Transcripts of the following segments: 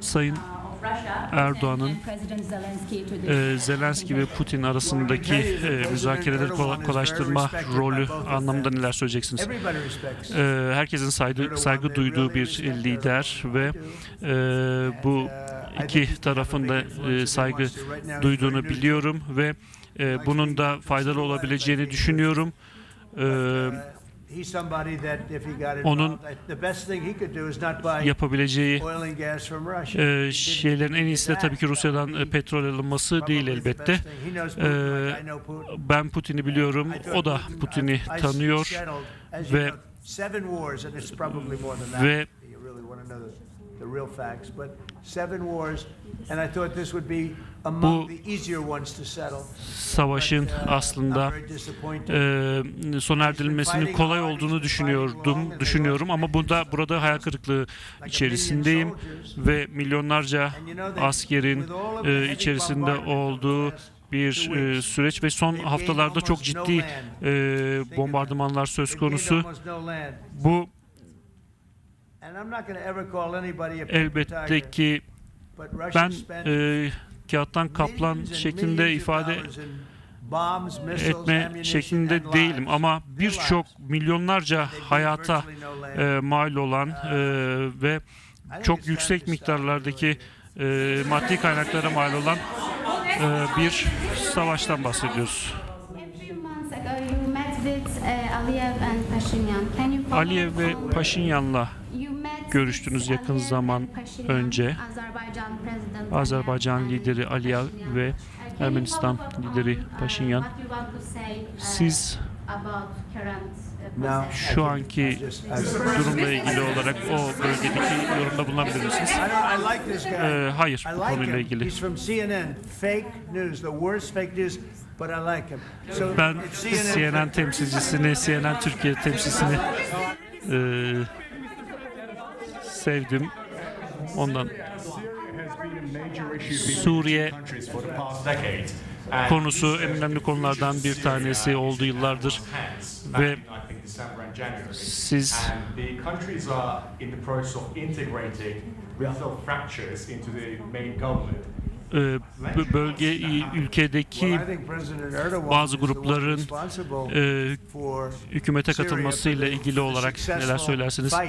Sayın of Russia Erdoğan'ın, and President Zelensky to the e, Zelenski ve Putin arasındaki e, müzakereleri kola- kolaylaştırma rolü anlamında neler söyleyeceksiniz? E, herkesin saygı, saygı duyduğu bir lider ve e, bu iki tarafın da e, saygı duyduğunu biliyorum ve e, bunun da faydalı olabileceğini düşünüyorum. E, Onun involved, the best thing he could do is not buy yapabileceği e, şeylerin en iyisi de tabii ki Rusya'dan e, petrol alınması değil elbette. Ee, Ben Putin'i biliyorum, o da Putin'i tanıyor ve- ve the, real facts, but seven wars, and I thought this would be among the easier ones to settle. savaşın uh, aslında e, sona erdirilmesinin kolay olduğunu düşünüyordum, düşünüyorum ama burada burada hayal kırıklığı içerisindeyim ve milyonlarca askerin e, içerisinde olduğu bir e, süreç ve son haftalarda çok ciddi e, bombardımanlar söz konusu. Bu elbette ki ben e, kağıttan kaplan şeklinde ifade etme şeklinde değilim ama birçok milyonlarca hayata e, mal olan e, ve çok yüksek miktarlardaki e, maddi kaynaklara mal olan e, bir savaştan bahsediyoruz. Uh, Aliyev ve Paşinyan'la görüştünüz yakın zaman önce. Azerbaycan lideri Aliyev ve Ermenistan lideri Paşinyan. Siz şu anki durumla ilgili olarak o bölgedeki yorumda bulunabilir misiniz? Ee, hayır, bu konuyla ilgili. Ben CNN temsilcisini, CNN Türkiye temsilcisini eee, sevdim. Ondan Suriye konusu en önemli konulardan bir tanesi oldu yıllardır ve siz bu bölge ülkedeki bazı grupların eee, hükümete katılmasıyla ilgili olarak neler söylersiniz?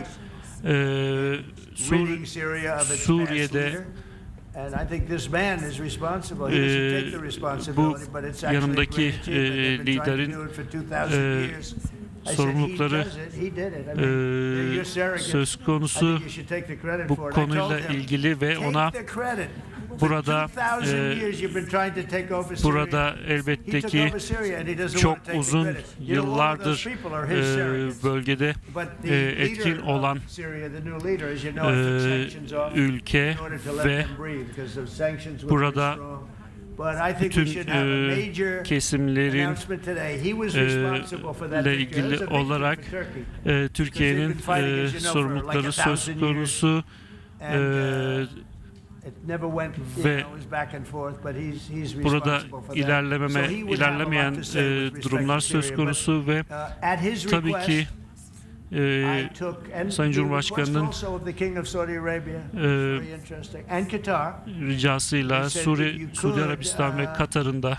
Eee, Sur- Suriye'de Eee, bu yanımdaki eee, liderin eee, sorumlulukları eee, söz konusu bu konuyla ilgili ve ona burada eee, burada elbette ki çok uzun yıllardır eee, bölgede eee, etkin olan eee, ülke ve burada bütün eee, kesimlerin eee, ile ilgili olarak eee, Türkiye'nin eee, sorumlulukları söz konusu eee, ve burada ilerlememe ilerlemeyen eee, durumlar söz konusu ve tabii ki eee, Sayın Cumhurbaşkanı'nın eee, ricasıyla Suri, Suudi Arabistan ve Katar'ın da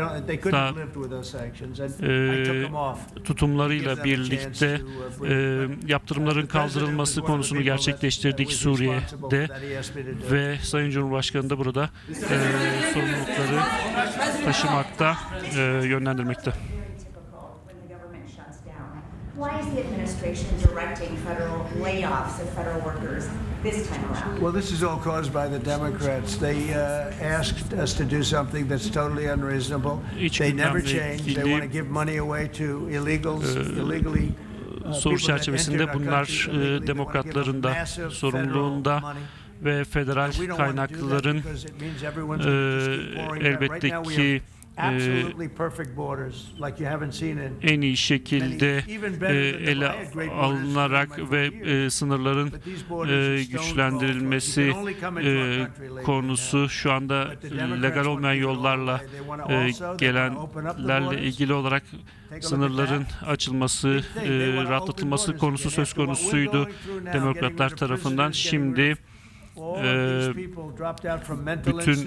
don't. They couldn't da- them off. tutumlarıyla birlikte eee, yaptırımların kaldırılması konusunu gerçekleştirdik Suriye'de ve Sayın Cumhurbaşkanı da burada eee, sorumlulukları taşımakta, eee, yönlendirmekte. Why is the administration directing federal layoffs of federal workers this time around? Well, this is all caused by the Democrats. They uh, asked us to do something that's totally unreasonable. They never change. They want to give money away to illegals, illegally. uh, soru çerçevesinde bunlar give demokratların da sorumluluğunda ve federal kaynakların. Right elbette ki in en iyi şekilde e, ele alınarak ve e, sınırların e, güçlendirilmesi konusu şu anda legal olmayan yollarla gelenlerle ilgili olarak sınırların açılması, rahatlatılması konusu söz konusuydu. demokratlar tarafından. Şimdi e, bütün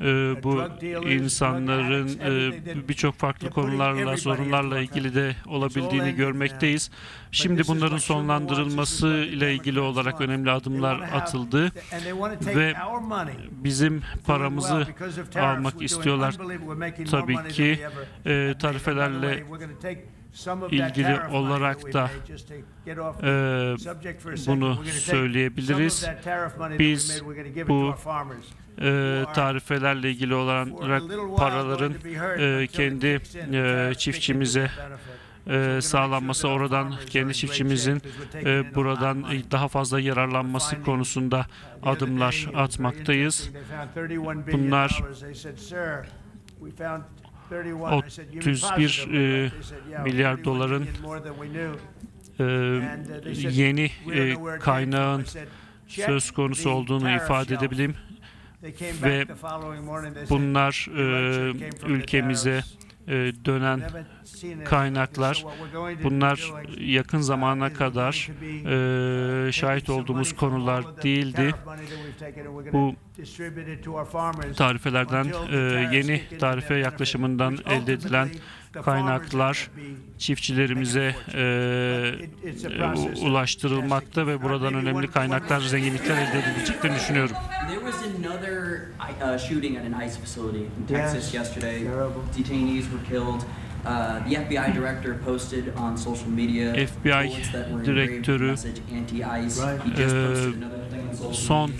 e, bu insanların e, birçok farklı konularla, sorunlarla ilgili de olabildiğini görmekteyiz. Şimdi bunların sonlandırılması ile ilgili olarak önemli adımlar atıldı ve bizim paramızı almak istiyorlar. Tabii ki e, tarifelerle ilgili olarak da e, bunu söyleyebiliriz. Biz bu e, tarifelerle ilgili olarak paraların e, kendi e, çiftçimize e, sağlanması, oradan kendi çiftçimizin e, buradan daha fazla yararlanması konusunda adımlar atmaktayız. Bunlar 31 e, milyar doların e, yeni e, kaynağın söz konusu olduğunu ifade edebilirim ve bunlar e, ülkemize dönen kaynaklar. Bunlar yakın zamana kadar e, şahit olduğumuz konular değildi. Bu tarifelerden e, yeni tarife yaklaşımından elde edilen kaynaklar çiftçilerimize e, e, ulaştırılmakta ve buradan önemli kaynaklar, zenginlikler elde edileceklerini düşünüyorum. There was another uh, shooting at an ICE facility in Yes, Texas yesterday. terrible. Detainees were killed. Uh, the FBI director posted on social media FBI direktörü, social son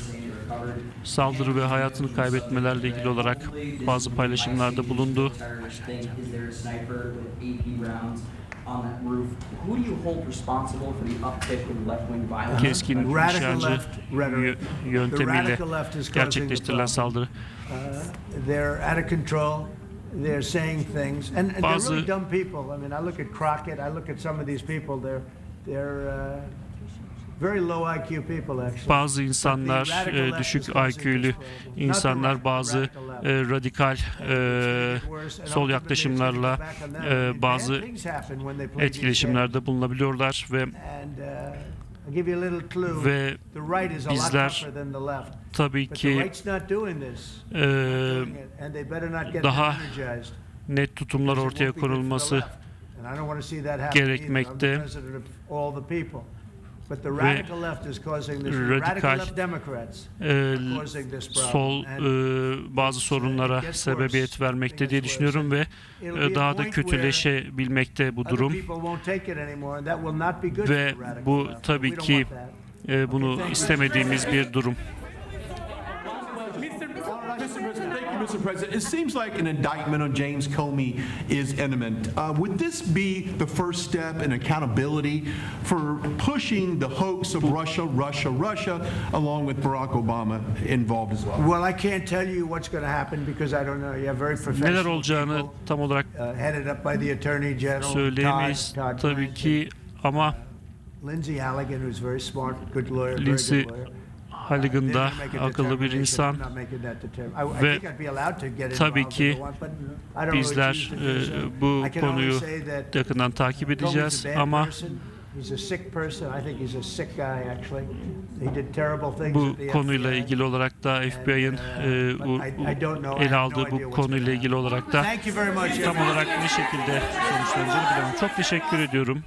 saldırı ve hayatını kaybetmelerle ilgili olarak bazı paylaşımlarda bulundu. Terrorist thing. Is there a sniper with 80 rounds on that roof? Who do you hold responsible for the uptick in left-wing violence? Keskin nişancı yöntemiyle gerçekleştirilen saldırı. Uh, they're saying things, and, and they're really dumb people. I mean, I look at Crockett. I look at some of these people. They're they're uh, Bazı insanlar e, düşük IQ'lü insanlar, bazı e, radikal e, sol yaklaşımlarla e, bazı etkileşimlerde bulunabiliyorlar ve ve bizler tabii ki e, daha net tutumlar ortaya konulması gerekmekte ve radikal e, sol e, bazı sorunlara sebebiyet vermekte diye düşünüyorum ve e, daha da kötüleşebilmekte bu durum. ve bu tabii ki e, bunu istemediğimiz bir durum. Mr. President, thank you, Mr. President. it seems like an indictment on James Comey is imminent. Uh, would this be the first step in accountability for pushing the hoax of Russia, Russia, Russia, along with Barack Obama involved as well? Well, I can't tell you what's going to happen because I don't know. You have very Neler professional olacağını people, tam olarak uh, headed up by the Attorney General, söyleyemeyiz Todd, Todd tabii Blanchard, ki ama Lindsey Halligan, who's very smart, good lawyer, very good lawyer. Halligan They're da gonna make a akıllı bir insan ve tabii ki bizler e, bu konuyu yakından takip edeceğiz ama bu konuyla ilgili olarak da FBI'ın e, but u- I- I don't know. I ele aldığı bu konuyla ilgili olarak da tam olarak ne şekilde sonuçlanacağını bilemem. Çok teşekkür ediyorum.